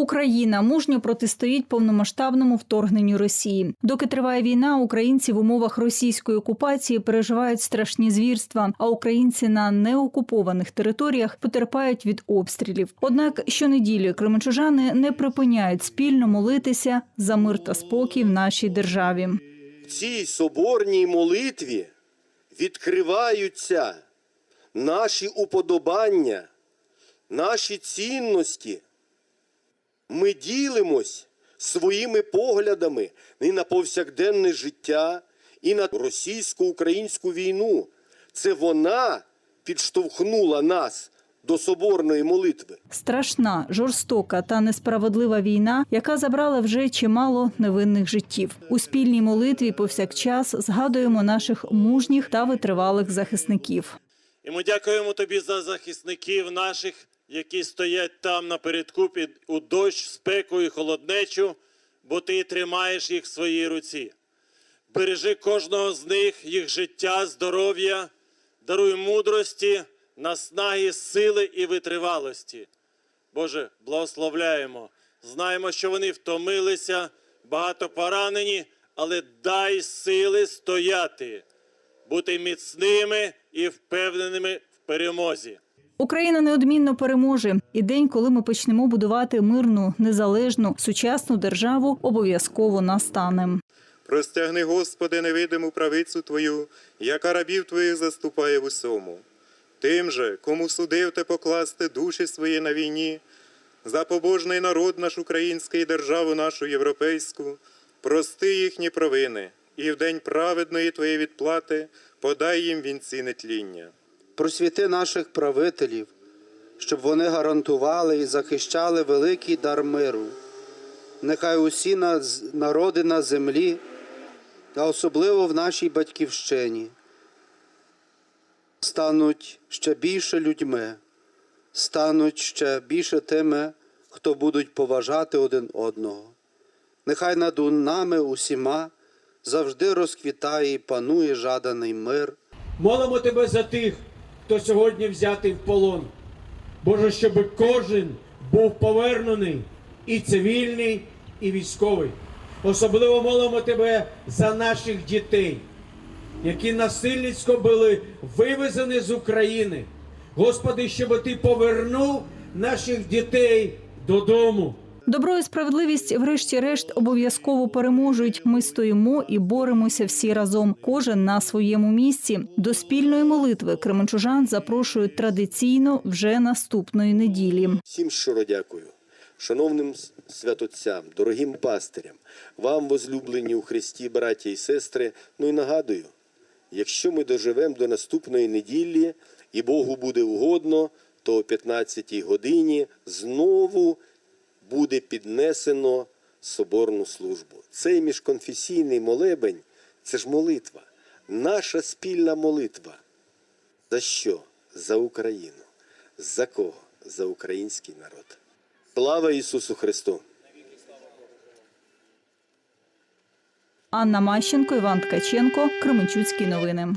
Україна мужньо протистоїть повномасштабному вторгненню Росії. Доки триває війна, українці в умовах російської окупації переживають страшні звірства, а українці на неокупованих територіях потерпають від обстрілів. Однак щонеділі кременчужани не припиняють спільно молитися за мир та спокій в нашій державі. В цій соборній молитві відкриваються наші уподобання, наші цінності. Ми ділимось своїми поглядами і на повсякденне життя, і на російсько-українську війну. Це вона підштовхнула нас до соборної молитви. Страшна, жорстока та несправедлива війна, яка забрала вже чимало невинних життів. У спільній молитві повсякчас згадуємо наших мужніх та витривалих захисників. І ми дякуємо тобі за захисників наших, які стоять там напередку під у дощ, спеку і холоднечу, бо ти тримаєш їх в своїй руці. Бережи кожного з них, їх життя, здоров'я, даруй мудрості, наснаги, сили і витривалості. Боже, благословляємо. Знаємо, що вони втомилися, багато поранені, але дай сили стояти, бути міцними і впевненими перемозі. Україна неодмінно переможе, і день, коли ми почнемо будувати мирну, незалежну, сучасну державу, обов'язково настане. Простягни, Господи, невидиму правицю Твою, яка рабів Твоїх заступає в усьому. Тим же, кому судив ти покласти душі свої на війні, за побожний народ наш український і державу нашу європейську, прости їхні провини, і в день праведної Твоєї відплати подай їм вінці нетління. Просвіти наших правителів, щоб вони гарантували і захищали великий дар миру. Нехай усі народи на землі, а особливо в нашій батьківщині, стануть ще більше людьми, стануть ще більше тими, хто будуть поважати один одного. Нехай над нами усіма завжди розквітає і панує жаданий мир. Молимо тебе за тих, хто сьогодні взятий в полон. Боже, щоб кожен був повернений і цивільний, і військовий. Особливо молимо тебе за наших дітей, які насильницько були вивезені з України. Господи, щоб ти повернув наших дітей додому. Добро і справедливість, врешті-решт, обов'язково переможуть. Ми стоїмо і боремося всі разом, кожен на своєму місці. До спільної молитви кременчужан запрошують традиційно вже наступної неділі. Всім щиро дякую. Шановним с- святотцям, дорогим пастирям, вам, возлюблені у Христі, браті і сестри, ну і нагадую, якщо ми доживемо до наступної неділі і Богу буде угодно, то о 15 годині знову буде піднесено соборну службу. Цей міжконфесійний молебень це ж молитва, наша спільна молитва. За що? За Україну. За кого? За український народ. Слава Ісусу Христу! Анна Мащенко, Іван Ткаченко, Кременчуцькі новини.